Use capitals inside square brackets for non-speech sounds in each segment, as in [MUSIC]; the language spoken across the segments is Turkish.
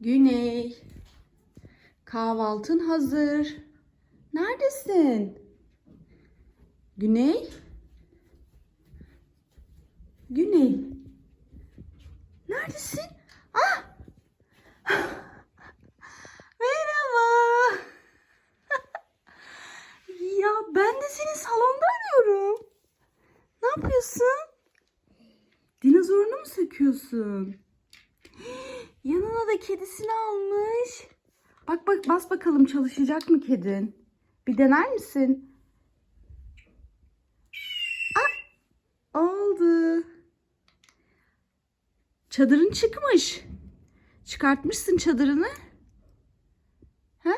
Güney. Kahvaltın hazır. Neredesin? Güney? Güney. Neredesin? Ah! [LAUGHS] Merhaba. [LAUGHS] ya ben de seni salonda arıyorum. Ne yapıyorsun? Dinozorunu mu söküyorsun? Yanına da kedisini almış. Bak bak bas bakalım çalışacak mı kedin? Bir dener misin? Ah! Oldu. Çadırın çıkmış. Çıkartmışsın çadırını. He?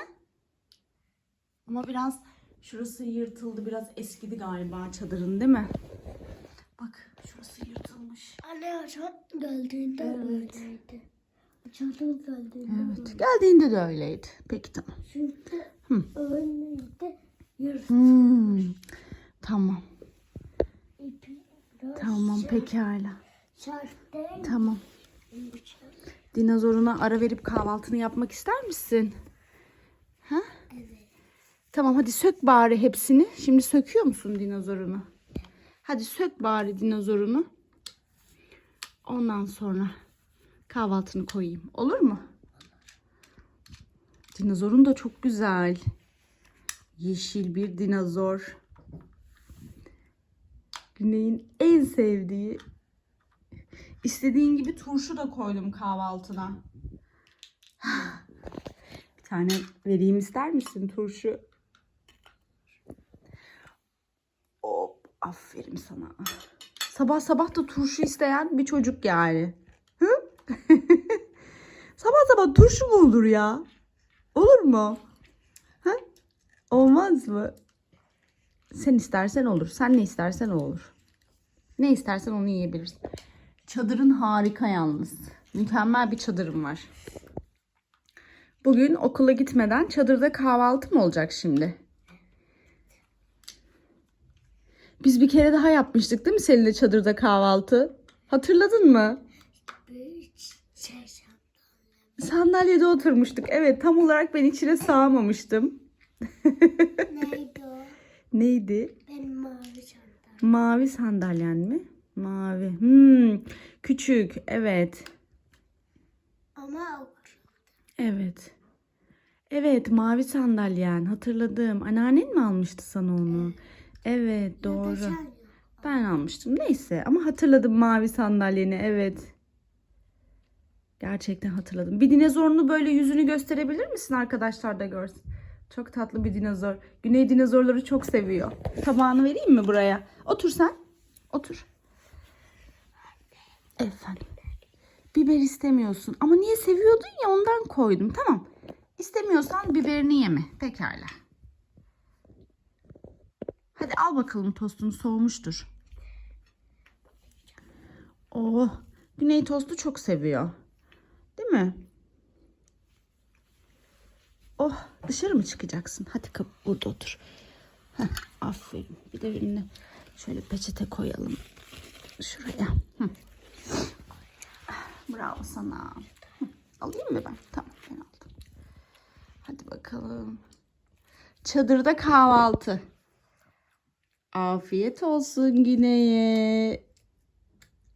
Ama biraz şurası yırtıldı. Biraz eskidi galiba çadırın değil mi? Bak şurası yırtılmış. Anne açan geldiğinde Evet. öyleydi. Açan geldiğinde Evet. Geldiğinde de öyleydi. Peki tamam. Çünkü Hı. öyleydi. Hmm, tamam. İpi biraz Tamam sert- pekala. Tamam. Dinozoruna ara verip kahvaltını yapmak ister misin? Ha? Evet. Tamam hadi sök bari hepsini. Şimdi söküyor musun dinozorunu? Hadi sök bari dinozorunu. Ondan sonra kahvaltını koyayım. Olur mu? Dinozorun da çok güzel. Yeşil bir dinozor. Güney'in en sevdiği. İstediğin gibi turşu da koydum kahvaltına. [SIGHS] Bir tane vereyim ister misin turşu? Hop, aferin sana. Sabah sabah da turşu isteyen bir çocuk yani. [LAUGHS] Sabah sabah turşu mu olur ya? Olur mu? Ha? Olmaz mı? Sen istersen olur. Sen ne istersen olur. Ne istersen onu yiyebilirsin. Çadırın harika yalnız. Mükemmel bir çadırım var. Bugün okula gitmeden çadırda kahvaltı mı olacak şimdi? Biz bir kere daha yapmıştık değil mi seninle çadırda kahvaltı? Hatırladın mı? Şey. Sandalyede oturmuştuk. Evet tam olarak ben içine sığamamıştım. Neydi o? Neydi? Benim mavi çantam. Mavi sandalyen mi? Mavi. Hmm, küçük. Evet. Ama Evet. Evet mavi sandalyen. Hatırladım. Anneannen mi almıştı sana onu? Evet doğru. Ben almıştım. Neyse ama hatırladım mavi sandalyeni. Evet. Gerçekten hatırladım. Bir dinozorunu böyle yüzünü gösterebilir misin arkadaşlar da görsün. Çok tatlı bir dinozor. Güney dinozorları çok seviyor. Tabağını vereyim mi buraya? Otur sen. Otur. Efendim. Biber istemiyorsun. Ama niye seviyordun ya ondan koydum. Tamam. İstemiyorsan biberini yeme. Pekala. Hadi al bakalım tostunu soğumuştur. Oh, Güney tostu çok seviyor. Mi? Oh, dışarı mı çıkacaksın? Hadi kap burada otur. Heh, aferin. Bir de önüne şöyle peçete koyalım. Şuraya. Bravo sana. Alayım mı ben? Tamam ben aldım. Hadi bakalım. Çadırda kahvaltı. Afiyet olsun Güney'e.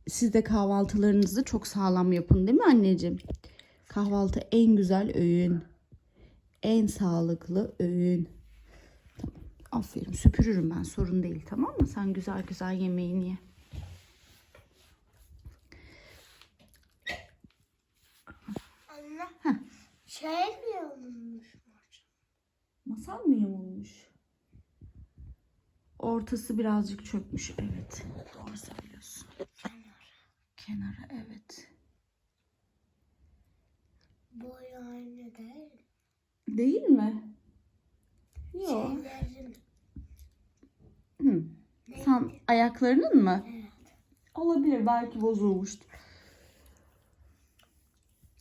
Siz de kahvaltılarınızı çok sağlam yapın değil mi anneciğim? Kahvaltı en güzel öğün. En sağlıklı öğün. Tamam. Aferin süpürürüm ben sorun değil tamam mı? Sen güzel güzel yemeğini ye. Anne. Şey mi olmuş? Masal mı yamulmuş? Ortası birazcık çökmüş. Evet. Doğru Değil mi? Yok. Hı. Sen ayaklarının mı? Evet. Olabilir. Belki bozulmuştur.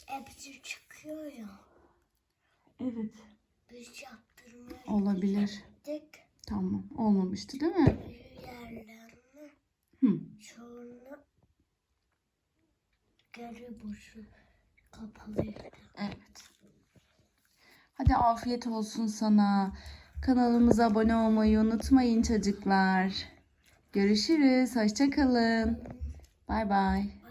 Hepsi çıkıyor ya. Evet. Biz yaptırmaya Olabilir. gittik. Tamam. Olmamıştı değil mi? Yerlerini Hı. sonra geri boşu Kapalıydı. Evet. Hadi afiyet olsun sana. Kanalımıza abone olmayı unutmayın çocuklar. Görüşürüz. Hoşça kalın. Bay bay.